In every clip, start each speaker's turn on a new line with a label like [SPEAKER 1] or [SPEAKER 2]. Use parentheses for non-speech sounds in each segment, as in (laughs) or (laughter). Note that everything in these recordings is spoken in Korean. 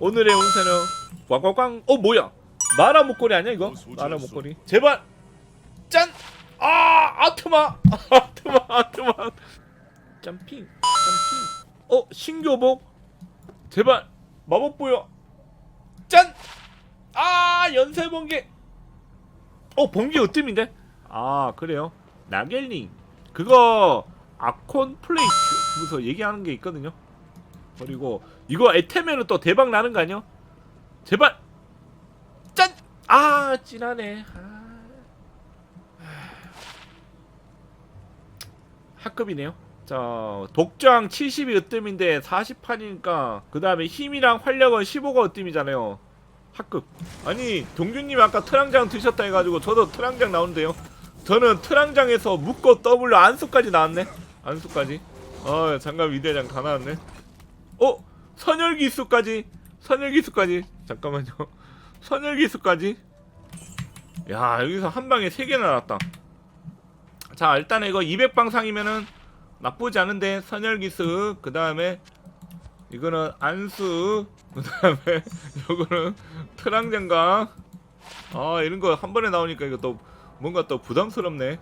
[SPEAKER 1] 오늘의 운세는 꽝꽝꽝. 어 뭐야? 마라 목걸이 아니야 이거? 마라 목걸이. 제발. 짠! 아 아트마. (laughs) 아트마 아트마. 점핑 점핑. 어 신교복. 제발. 마법 보여. 짠! 아 연쇄 번개. 어 번개 으뜸인데? 아 그래요? 나겔링. 그거 아콘 플레이트. 무서 얘기하는 게 있거든요 그리고 이거 에테메는 또 대박 나는 거 아니야? 제발! 짠! 아 찐하네. 아. 학급이네요. 자 독장 70이 으뜸인데 48이니까 그 다음에 힘이랑 활력은 15가 으뜸이잖아요. 학급. 아니 동규님 아까 트랑장 드셨다 해가지고 저도 트랑장 나오는데요. 저는 트랑장에서 묶고 W 안수까지 나왔네. 안수까지? 어 장갑 위대장 다 나왔네 어? 선열기수까지? 선열기수까지? 잠깐만요. (laughs) 선열기수까지? 야 여기서 한 방에 세 개나 나왔다. 자 일단 이거 200방상이면은 나쁘지 않은데 선열기수. 그 다음에 이거는 안수. 그 다음에 (laughs) 요거는 트랑장갑 아 이런 거 한 번에 나오니까 이거 또 뭔가 또 부담스럽네.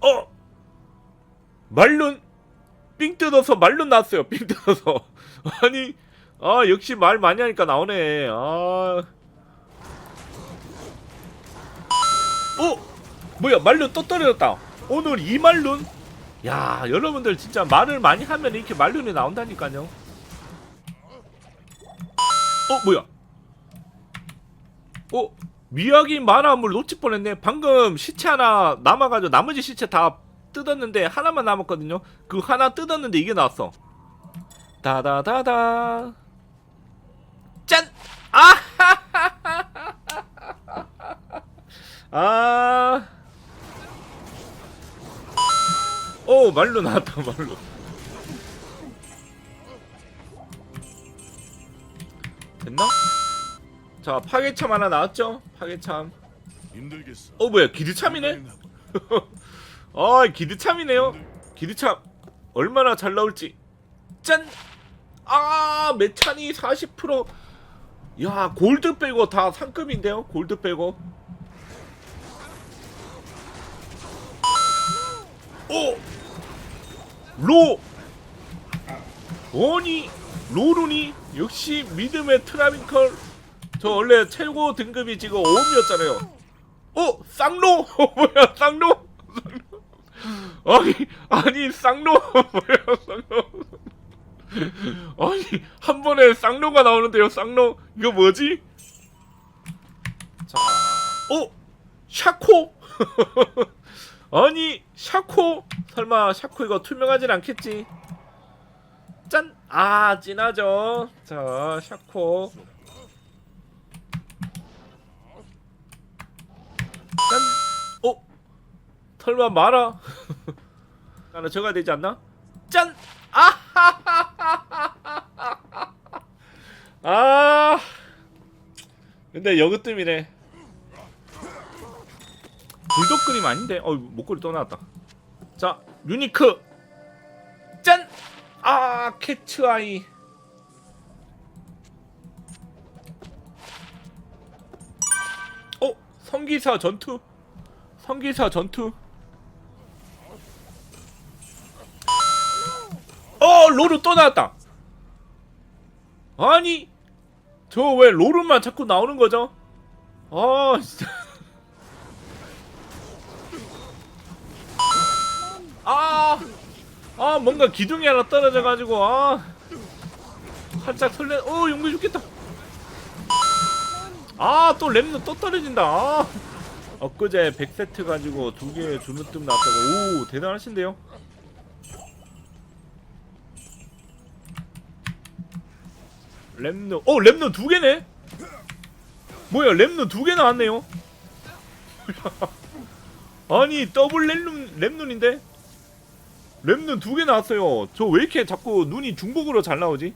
[SPEAKER 1] 어? 말룬 삥 뜯어서 말룬 나왔어요 삥 뜯어서. (laughs) 아니 아 역시 말 많이 하니까 나오네. 아. 어? 뭐야 말룬 또 떨어졌다. 오늘 이 말룬 야 여러분들 진짜 말을 많이 하면 이렇게 말룬이 나온다니까요. 어 뭐야? 어? 미약이 만화물 놓칠 뻔했네. 방금 시체 하나 남아가지고 나머지 시체 다 뜯었는데 하나만 남았거든요 그 하나 뜯었는데 이게 나왔어 다다다다 짠! (laughs) 아! 오 말로 나왔다 말로 됐나? 자 파괴참 하나 나왔죠? 파괴참
[SPEAKER 2] 힘들겠어.
[SPEAKER 1] 어 뭐야 기드참이네? (laughs) 아 기드참이네요 기드참 얼마나 잘 나올지 짠! 아 메찬이 40%. 야 골드 빼고 다 상급인데요 골드 빼고 오! 로! 아니 로룬이 역시 믿음의 트라빈컬 저 원래 최고 등급이 지금 5음이었잖아요 어? 쌍로? (laughs) 뭐야? 쌍로? 아니 아니 쌍로 (laughs) 뭐야 쌍로 아니 한 번에 쌍로가 나오는데요 쌍로 이거 뭐지? 자, 어? 샤코? (laughs) 아니 샤코? 설마 샤코 이거 투명하진 않겠지? 짠! 아 진하죠 자 샤코 짠! 어? 설마 마라? 하나 (laughs) 적어야 되지 않나? 짠! 아 근데 여그뜸이네 불독 그림 아닌데 어 목걸이 또 나왔다 자 유니크 짠! 아 캐츠아이 어? 성기사 전투 성기사 전투 어 로루 또 나왔다 아니 저 왜 로루만 자꾸 나오는 거죠? 아 진짜 아, 아 뭔가 기둥이 하나 떨어져가지고 아 살짝 설레. 어 용기 죽겠다. 아또 랩는 또 떨어진다. 아. 엊그제 100세트 가지고 두 개 주는 뜸 나왔다고. 오 대단하신데요. 랩는 어 랩는 두 개네. 뭐야 랩는 두개 나왔네요. (laughs) 아니 더블 랩눈 랩눈인데 랩눈 두 개 나왔어요. 저 왜 이렇게 자꾸 눈이 중복으로 잘 나오지?